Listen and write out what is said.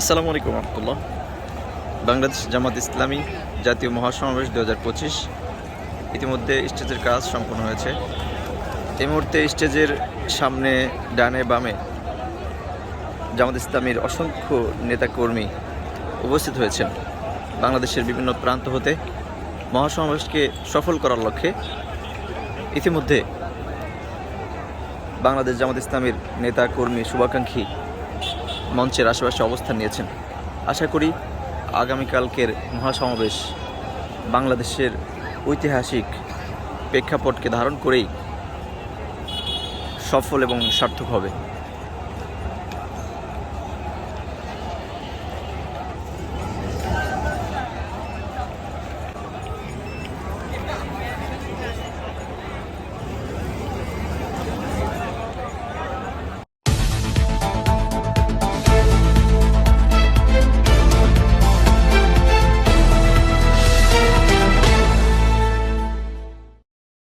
আসসালামু আলাইকুম রহমতুল্লাহ। বাংলাদেশ জামাত ইসলামী জাতীয় মহাসমাবেশ দু হাজার পঁচিশ। ইতিমধ্যে স্টেজের কাজ সম্পন্ন হয়েছে। এই মুহূর্তে স্টেজের সামনে, ডানে, বামে জামাত ইসলামীর অসংখ্য নেতাকর্মী উপস্থিত হয়েছেন। বাংলাদেশের বিভিন্ন প্রান্ত হতে মহাসমাবেশকে সফল করার লক্ষ্যে ইতিমধ্যে বাংলাদেশ জামাত ইসলামীর নেতা কর্মী শুভাকাঙ্ক্ষী মঞ্চের আশেপাশে অবস্থান নিয়েছেন। আশা করি আগামীকালকের মহাসমাবেশ বাংলাদেশের ঐতিহাসিক প্রেক্ষাপটকে ধারণ করেই সফল এবং সার্থক হবে।